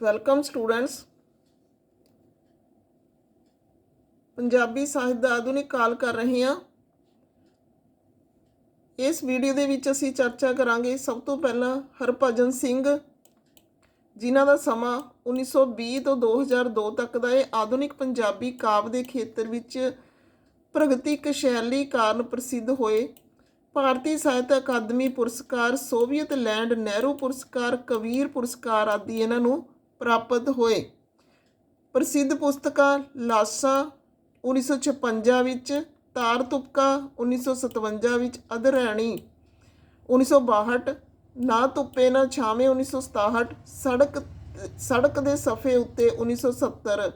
Welcome students Punjabi ਸਾਹਿਤ ਦਾ ਆਧੁਨਿਕ ਕਾਲ ਕਰ ਰਹੇ ਹਾਂ। ਇਸ ਵੀਡੀਓ ਦੇ ਵਿੱਚ ਅਸੀਂ ਚਰਚਾ ਕਰਾਂਗੇ ਸਭ ਤੋਂ ਪਹਿਲਾਂ ਹਰਭਜਨ ਸਿੰਘ, ਜਿਨ੍ਹਾਂ ਦਾ ਸਮਾਂ 1920 ਤੋਂ 2002 ਤੱਕ ਦਾ ਇਹ ਆਧੁਨਿਕ ਪੰਜਾਬੀ ਕਾਵਿ ਦੇ ਖੇਤਰ ਵਿੱਚ ਪ੍ਰਗਤੀਕ ਸ਼ੈਲੀ ਕਾਰਨ ਪ੍ਰਸਿੱਧ ਹੋਏ। ਭਾਰਤੀ ਸਾਹਿਤ ਅਕਾਦਮੀ ਪੁਰਸਕਾਰ, ਸੋਵੀਅਤ ਲੈਂਡ ਨਹਿਰੂ ਪੁਰਸਕਾਰ, ਕਬੀਰ ਪੁਰਸਕਾਰ ਆਦਿ ਇਹਨਾਂ ਨੂੰ ਪ੍ਰਾਪਤ ਹੋਏ। ਪ੍ਰਸਿੱਧ ਪੁਸਤਕਾਂ ਲਾਸਾ 1956 ਵਿੱਚ, ਤਾਰ ਤੁਪਕਾ 1957 ਵਿੱਚ ਅਧਰੈਣੀ 1962 ਨਾ ਤੁੱਪੇ ਨਾ ਛਾਵੇਂ 1967 ਸੜਕ ਸੜਕ ਦੇ ਸਫੇ ਉੱਤੇ 1970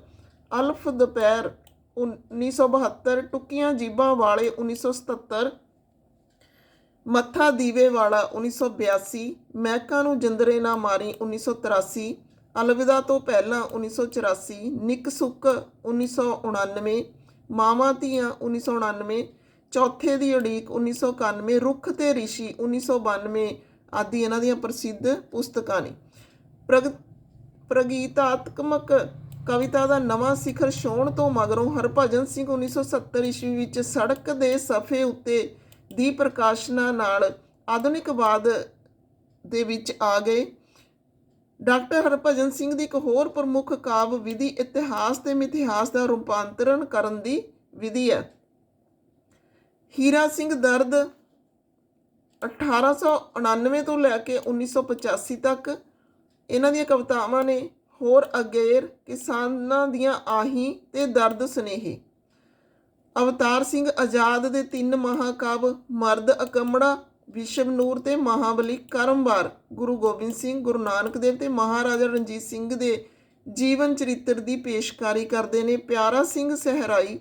ਅਲਫ ਦੁਪਹਿਰ 1972 ਟੁੱਕੀਆਂ ਜੀਬਾਂ ਵਾਲੇ 1977 ਮੱਥਾ ਦੀਵੇ ਵਾਲਾ 1982 ਮਹਿਕਾਂ ਨੂੰ ਜੰਦਰੇ ਨਾ ਮਾਰੀ 1983 ਅਲਵਿਦਾ ਤੋਂ ਪਹਿਲਾਂ 1984 ਨਿਕ ਸੁੱਕ 1999 ਮਾਵਾਂ ਧੀਆਂ 1999 ਚੌਥੇ ਦੀ ਉਡੀਕ 1991 ਰੁੱਖ ਤੇ ਰਿਸ਼ੀ 1992 ਆਦਿ ਇਹਨਾਂ ਦੀਆਂ ਪ੍ਰਸਿੱਧ ਪੁਸਤਕਾਂ ਨੇ ਪ੍ਰਗ ਪ੍ਰਗੀਤਾਤਮਕ ਕਵਿਤਾ ਦਾ ਨਵਾਂ ਸਿਖਰ ਛੋਣ ਤੋਂ ਮਗਰੋਂ ਹਰਭਜਨ ਸਿੰਘ 1970 ਈਸਵੀ ਵਿੱਚ ਸੜਕ ਦੇ ਸਫੇ ਉੱਤੇ ਦੀ ਪ੍ਰਕਾਸ਼ਨਾ ਨਾਲ ਆਧੁਨਿਕਵਾਦ ਦੇ ਵਿੱਚ ਆ ਗਏ ਡਾਕਟਰ ਹਰਭਜਨ ਸਿੰਘ ਦੀ ਇੱਕ ਹੋਰ ਪ੍ਰਮੁੱਖ ਕਾਵ ਵਿਧੀ ਇਤਿਹਾਸ ਤੇ ਮਿਥਿਹਾਸ ਦਾ ਰੂਪਾਂਤਰਣ ਕਰਨ ਦੀ ਵਿਧੀ ਹੈ। ਹੀਰਾ ਸਿੰਘ ਦਰਦ 1899 ਤੋਂ ਲੈ ਕੇ 1985 ਤੱਕ ਇਹਨਾਂ ਦੀਆਂ ਕਵਿਤਾਵਾਂ ਨੇ ਹੋਰ ਅਗੇਰ ਕਿਸਾਨਾਂ ਦੀਆਂ ਆਹੀ ਤੇ ਦਰਦ ਸੁਨੇਹੇ। ਅਵਤਾਰ ਸਿੰਘ ਆਜ਼ਾਦ ਦੇ ਤਿੰਨ ਮਹਾਕਾਵ ਮਰਦ ਅਕੰਮੜਾ ਵਿਸ਼ਵਨੂਰ ਤੇ ਮਹਾਬਲੀ ਕਰਮਵਾਰ ਗੁਰੂ ਗੋਬਿੰਦ ਸਿੰਘ ਗੁਰੂ ਨਾਨਕ ਦੇਵ ਤੇ ਮਹਾਰਾਜਾ ਰਣਜੀਤ ਸਿੰਘ ਦੇ ਜੀਵਨ ਚਰਿੱਤਰ ਦੀ ਪੇਸ਼ਕਾਰੀ ਕਰਦੇ ਨੇ। ਪਿਆਰਾ ਸਿੰਘ ਸਹਿਰਾਈ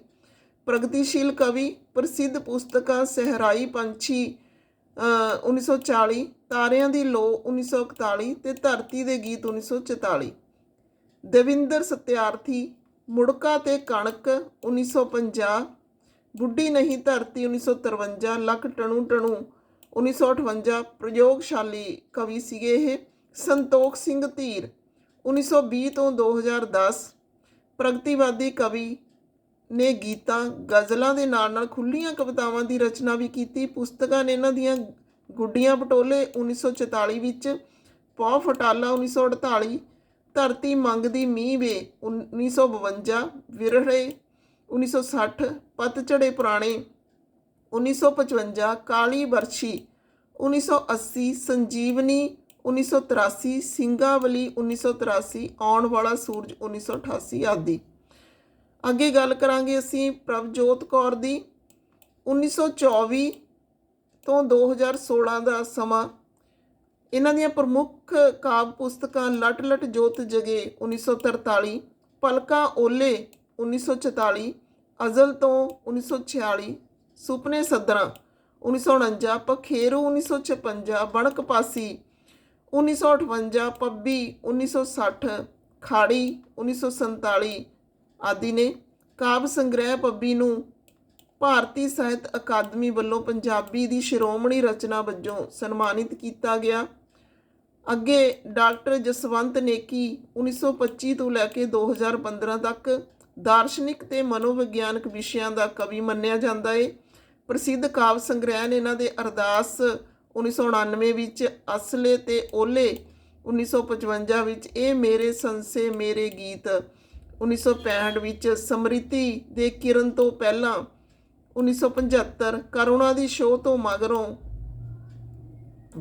ਪ੍ਰਗਤੀਸ਼ੀਲ ਕਵੀ ਪ੍ਰਸਿੱਧ ਪੁਸਤਕਾਂ ਸਹਿਰਾਈ ਪੰਛੀ ਅ, 1940 ਤਾਰਿਆਂ ਦੀ ਲੋ 1941 ਤੇ ਧਰਤੀ ਦੇ ਗੀਤ 1944 ਦਵਿੰਦਰ ਸਤਿਆਰਥੀ ਮੁੜਕਾ ਤੇ ਕਣਕ 1950 ਬੁੱਢੀ ਨਹੀਂ ਧਰਤੀ 1953 ਲੱਖ ਟਣੂ ਟਣੂ 1958 ਪ੍ਰਯੋਗਸ਼ਾਲੀ ਕਵੀ ਸੀਗੇ ਇਹ। ਸੰਤੋਖ ਸਿੰਘ ਧੀਰ 1920 ਤੋਂ 2010 ਪ੍ਰਗਤੀਵਾਦੀ ਕਵੀ ਨੇ ਗੀਤਾਂ, ਗਜ਼ਲਾਂ ਦੇ ਨਾਲ ਨਾਲ ਖੁੱਲੀਆਂ ਕਵਿਤਾਵਾਂ ਦੀ ਰਚਨਾ ਵੀ ਕੀਤੀ। ਪੁਸਤਕਾਂ ਨੇ ਇਹਨਾਂ ਦੀਆਂ ਗੁੱਡੀਆਂ ਪਟੋਲੇ 1944 ਵਿੱਚ, ਪੌ ਫਟਾਲਾ 1948 ਧਰਤੀ ਮੰਗਦੀ ਮੀਂਹ ਵੇ 1952 ਵਿਰਹੜੇ 1960 ਪਤਝੜੇ ਪੁਰਾਣੇ 1955 ਕਾਲੀ ਵਰਸ਼ੀ 1980 ਸੰਜੀਵਨੀ 1983 ਸਿੰਗਾਵਲੀ 1983 ਆਉਣ ਵਾਲਾ ਸੂਰਜ 1988 ਆਦਿ। ਅੱਗੇ ਗੱਲ ਕਰਾਂਗੇ ਅਸੀਂ ਪ੍ਰਭਜੋਤ ਕੌਰ ਦੀ। 1924 ਤੋਂ 2016 ਦਾ ਸਮਾਂ। ਇਹਨਾਂ ਦੀਆਂ ਪ੍ਰਮੁੱਖ ਕਾਵ ਪੁਸਤਕਾਂ ਲਟ ਲਟ ਜੋਤ ਜਗੇ 1943 ਪਲਕਾ ਓਲੇ 1944 ਅਜ਼ਲ ਤੋਂ 1946 ਸੁਪਨੇ ਸੱਦਰਾਂ 1949 ਪਖੇਰੂ 1956 ਬਣਕ ਪਾਸੀ 1958 ਪੱਬੀ 1960 ਖਾੜੀ 1947 ਆਦਿ ਨੇ। ਕਾਵਿ ਸੰਗ੍ਰਹਿ ਪੱਬੀ ਨੂੰ ਭਾਰਤੀ ਸਾਹਿਤ ਅਕਾਦਮੀ ਵੱਲੋਂ ਪੰਜਾਬੀ ਦੀ ਸ਼੍ਰੋਮਣੀ ਰਚਨਾ ਵਜੋਂ ਸਨਮਾਨਿਤ ਕੀਤਾ ਗਿਆ। ਅੱਗੇ ਡਾਕਟਰ ਜਸਵੰਤ ਨੇਕੀ 1925 ਤੋਂ ਲੈ ਕੇ 2015 ਤੱਕ ਦਾਰਸ਼ਨਿਕ ਤੇ ਮਨੋਵਿਗਿਆਨਕ ਵਿਸ਼ਿਆਂ ਦਾ ਕਵੀ ਮੰਨਿਆ ਜਾਂਦਾ ਹੈ ਪ੍ਰਸਿੱਧ ਕਾਵਿ ਸੰਗ੍ਰਹਿ ਨੇ ਇਹਨਾਂ ਦੇ ਅਰਦਾਸ 1999 ਵਿੱਚ ਅਸਲੇ ਤੇ ਓਲੇ 1955 ਵਿੱਚ ਇਹ ਮੇਰੇ ਸੰਸੇ ਮੇਰੇ ਗੀਤ 1965 ਵਿੱਚ ਸਮ੍ਰਿਤੀ ਦੇ ਕਿਰਨ ਤੋਂ ਪਹਿਲਾਂ 1975 ਕਰੁਣਾ ਦੀ ਸ਼ੋਅ ਤੋਂ ਮਗਰੋਂ,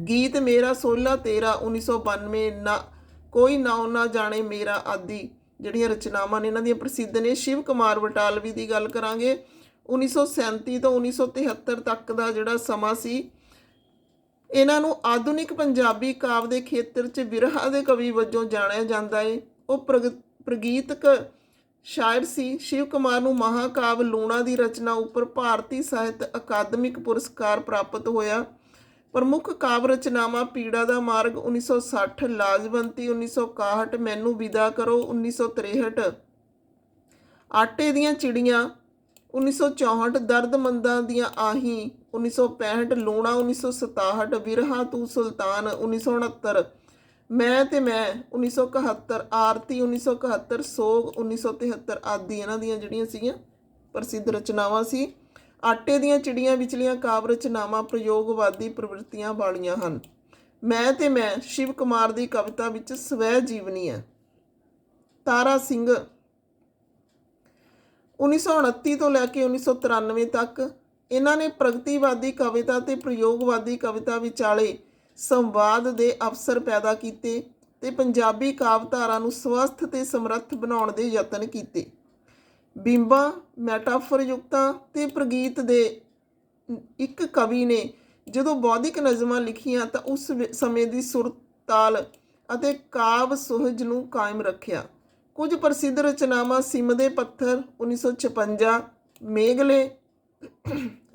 ਗੀਤ ਮੇਰਾ ਸੋਲਾ ਤੇਰਾ 1992 ਨਾ, ਕੋਈ ਨਾਉ ਨਾ ਜਾਣੇ ਮੇਰਾ ਆਦਿ, ਜਿਹੜੀਆਂ ਰਚਨਾਵਾਂ ਨੇ ਇਹਨਾਂ ਦੀਆਂ ਪ੍ਰਸਿੱਧ ਨੇ। ਸ਼ਿਵ ਕੁਮਾਰ ਬਟਾਲਵੀ ਦੀ ਗੱਲ ਕਰਾਂਗੇ। 1937 ਤੋਂ 1973 ਤੱਕ ਦਾ ਜਿਹੜਾ ਸਮਾਂ ਸੀ, ਇਹਨਾਂ ਨੂੰ ਆਧੁਨਿਕ ਪੰਜਾਬੀ ਕਾਵ ਦੇ ਖੇਤਰ 'ਚ ਵਿਰਹਾ ਦੇ ਕਵੀ ਵਜੋਂ ਜਾਣਿਆ ਜਾਂਦਾ ਏ। ਉਹ ਪ੍ਰਗ- ਪ੍ਰਗੀਤਕ ਸ਼ਾਇਰ ਸੀ। ਸ਼ਿਵ ਕੁਮਾਰ ਨੂੰ ਮਹਾਕਾਵ ਲੂਣਾ ਦੀ ਰਚਨਾ ਉੱਪਰ ਭਾਰਤੀ ਸਾਹਿਤ ਅਕਾਦਮਿਕ ਪੁਰਸਕਾਰ ਪ੍ਰਾਪਤ ਹੋਇਆ। ਪ੍ਰਮੁੱਖ ਕਾਵ ਰਚਨਾਵਾਂ ਪੀੜਾ ਦਾ ਮਾਰਗ 1960 ਲਾਜਵੰਤੀ 1961 ਮੈਨੂੰ ਵਿਦਾ ਕਰੋ 1963 ਆਟੇ ਦੀਆਂ ਚਿੜੀਆਂ 1964 ਦਰਦਮੰਦਾਂ ਦੀਆਂ ਆਹੀਂ 1965 ਲੂਣਾ 1967 ਵਿਰਹਾ ਤੂੰ ਸੁਲਤਾਨ 1969 ਮੈਂ ਤੇ ਮੈਂ 1971 ਆਰਤੀ 1971 ਸੋਗ 1973 ਆਦਿ ਇਹਨਾਂ ਦੀਆਂ ਜਿਹੜੀਆਂ ਸੀਗੀਆਂ ਪ੍ਰਸਿੱਧ ਰਚਨਾਵਾਂ ਸੀ। ਆਟੇ ਦੀਆਂ ਚਿੜੀਆਂ ਵਿਚਲੀਆਂ ਕਾਵਿ ਰਚਨਾਵਾਂ ਪ੍ਰਯੋਗਵਾਦੀ ਪ੍ਰਵਿਰਤੀਆਂ ਵਾਲੀਆਂ ਹਨ। ਮੈਂ ਤੇ ਮੈਂ ਸ਼ਿਵ ਕੁਮਾਰ ਦੀ ਕਵਿਤਾ ਵਿੱਚ ਸਵੈ ਜੀਵਨੀ ਹੈ। ਤਾਰਾ ਸਿੰਘ 1929 ਤੋਂ ਲੈ ਕੇ 1993 ਤੱਕ ਇਹਨਾਂ ਨੇ ਪ੍ਰਗਤੀਵਾਦੀ ਕਵਿਤਾ ਤੇ ਪ੍ਰਯੋਗਵਾਦੀ ਕਵਿਤਾ ਵਿਚਾਲੇ ਸੰਵਾਦ ਦੇ ਅਵਸਰ ਪੈਦਾ ਕੀਤੇ ਤੇ ਪੰਜਾਬੀ ਕਾਵਿਧਾਰਾ ਨੂੰ ਸਵਸਥ ਤੇ ਸਮਰੱਥ ਬਣਾਉਣ ਦੇ ਯਤਨ ਕੀਤੇ। ਬਿੰਬਾਂ ਮੈਟਾਫਰ ਯੁਕਤਾਂ ਤੇ ਪ੍ਰਗੀਤ ਦੇ ਇੱਕ ਕਵੀ ਨੇ ਜਦੋਂ ਬੌਧਿਕ ਨਜ਼ਮਾਂ ਲਿਖੀਆਂ ਤਾਂ ਉਸ ਸਮੇਂ ਦੀ ਸੁਰ ਤਾਲ ਅਤੇ ਕਾਵ ਸੁਹਜ ਨੂੰ ਕਾਇਮ ਰੱਖਿਆ। ਕੁਝ ਪ੍ਰਸਿੱਧ ਰਚਨਾਵਾਂ ਸਿਮ ਦੇ ਪੱਥਰ 1956 ਮੇਘਲੇ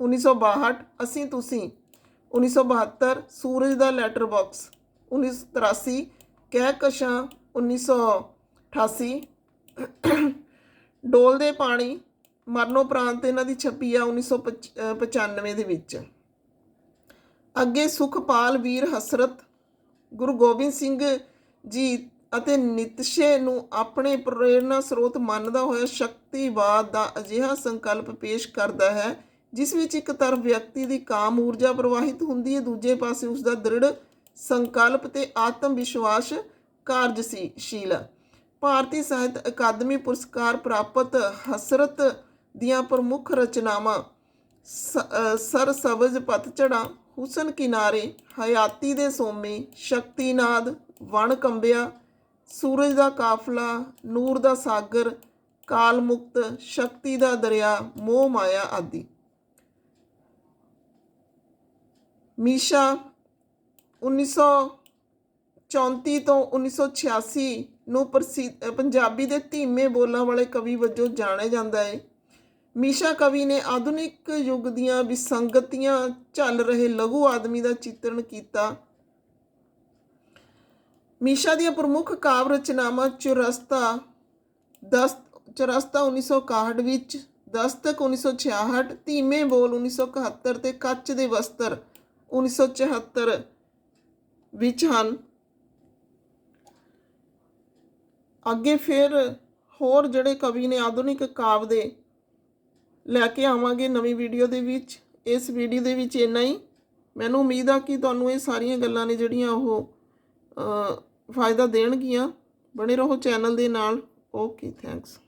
1962 ਅਸੀਂ ਤੁਸੀਂ 1972 ਸੂਰਜ ਦਾ ਲੈਟਰ ਬਾਕਸ 1983 ਕਹਿਕਸ਼ਾਂ 1988 ਡੋਲ ਦੇ ਪਾਣੀ ਮਰਨੋਪ੍ਰਾਂਤ ਇਹਨਾਂ ਦੀ ਛਪੀ ਆ 1995 ਦੇ ਵਿੱਚ। ਅੱਗੇ ਸੁਖਪਾਲ ਵੀਰ ਹਸਰਤ, ਗੁਰੂ ਗੋਬਿੰਦ ਸਿੰਘ ਜੀ ਅਤੇ ਨਿਤਸ਼ੇ ਨੂੰ ਆਪਣੇ ਪ੍ਰੇਰਣਾ ਸਰੋਤ ਮੰਨਦਾ ਹੋਇਆ ਸ਼ਕਤੀਵਾਦ ਦਾ ਅਜਿਹਾ ਸੰਕਲਪ ਪੇਸ਼ ਕਰਦਾ ਹੈ ਜਿਸ ਵਿੱਚ ਇੱਕ ਤਰਫ ਵਿਅਕਤੀ ਦੀ ਕਾਮ ਊਰਜਾ ਪ੍ਰਵਾਹਿਤ ਹੁੰਦੀ ਹੈ ਦੂਜੇ ਪਾਸੇ ਉਸ ਦਾ ਦ੍ਰਿੜ ਸੰਕਲਪ ਤੇ ਆਤਮ ਵਿਸ਼ਵਾਸ ਕਾਰਜਸ਼ੀਲ। ਹੈ ਭਾਰਤੀ ਸਾਹਿਤ ਅਕਾਦਮੀ ਪੁਰਸਕਾਰ ਪ੍ਰਾਪਤ ਹਸਰਤ ਦੀਆਂ ਪ੍ਰਮੁੱਖ ਰਚਨਾਵਾਂ ਸ- ਅ, ਪਤਝੜਾਂ ਹੁਸਨ ਕਿਨਾਰੇ ਹਯਾਤੀ ਦੇ ਸੋਮੇ ਸ਼ਕਤੀਨਾਦ ਵਣ ਕੰਬਿਆ ਸੂਰਜ ਦਾ ਕਾਫਲਾ, ਨੂਰ ਦਾ ਸਾਗਰ, ਕਾਲ ਮੁਕਤ, ਸ਼ਕਤੀ ਦਾ ਦਰਿਆ, ਮੋਹ ਮਾਇਆ ਆਦਿ। ਮੀਸ਼ਾ 1934 ਤੋਂ 1986 ਨੂੰ ਪ੍ਰਸਿੱਧ ਪੰਜਾਬੀ ਦੇ ਧੀਮੇ ਬੋਲਾਂ ਵਾਲੇ ਕਵੀ ਵਜੋਂ ਜਾਣਿਆ ਜਾਂਦਾ ਹੈ ਮੀਸ਼ਾ ਕਵੀ ਨੇ ਆਧੁਨਿਕ ਯੁੱਗ ਦੀਆਂ ਵਿਸੰਗਤੀਆਂ, ਚੱਲ ਰਹੇ ਲਘੂ ਆਦਮੀ ਦਾ ਚਿੱਤਰਣ ਕੀਤਾ। ਮੀਸ਼ਾ ਦੀਆਂ ਪ੍ਰਮੁੱਖ ਕਾਵ ਰਚਨਾਵਾਂ ਚੁਰਸਤਾ, ਦਸਤ, ਚੁਰਸਤਾ 1961 ਵਿੱਚ, ਦਸਤਕ 1966 ਧੀਮੇ ਬੋਲ 1971 ਤੇ ਕੱਚ ਦੇ ਵਸਤਰ 1974 ਵਿੱਚ ਹਨ। ਅੱਗੇ ਫਿਰ ਹੋਰ ਜਿਹੜੇ ਕਵੀ ਨੇ ਆਧੁਨਿਕ ਕਾਵ ਦੇ ਲੈ ਕੇ ਆਵਾਂਗੇ ਨਵੀਂ ਵੀਡੀਓ ਦੇ ਵਿੱਚ। ਇਸ ਵੀਡੀਓ ਦੇ ਵਿੱਚ ਇੰਨਾ ਹੀ। ਮੈਨੂੰ ਉਮੀਦ ਆ ਕਿ ਤੁਹਾਨੂੰ ਇਹ ਸਾਰੀਆਂ ਗੱਲਾਂ ਨੇ ਜਿਹੜੀਆਂ ਉਹ ਫਾਇਦਾ ਦੇਣਗੀਆਂ। ਬਣੇ ਰਹੋ ਚੈਨਲ ਦੇ ਨਾਲ। Okay thanks.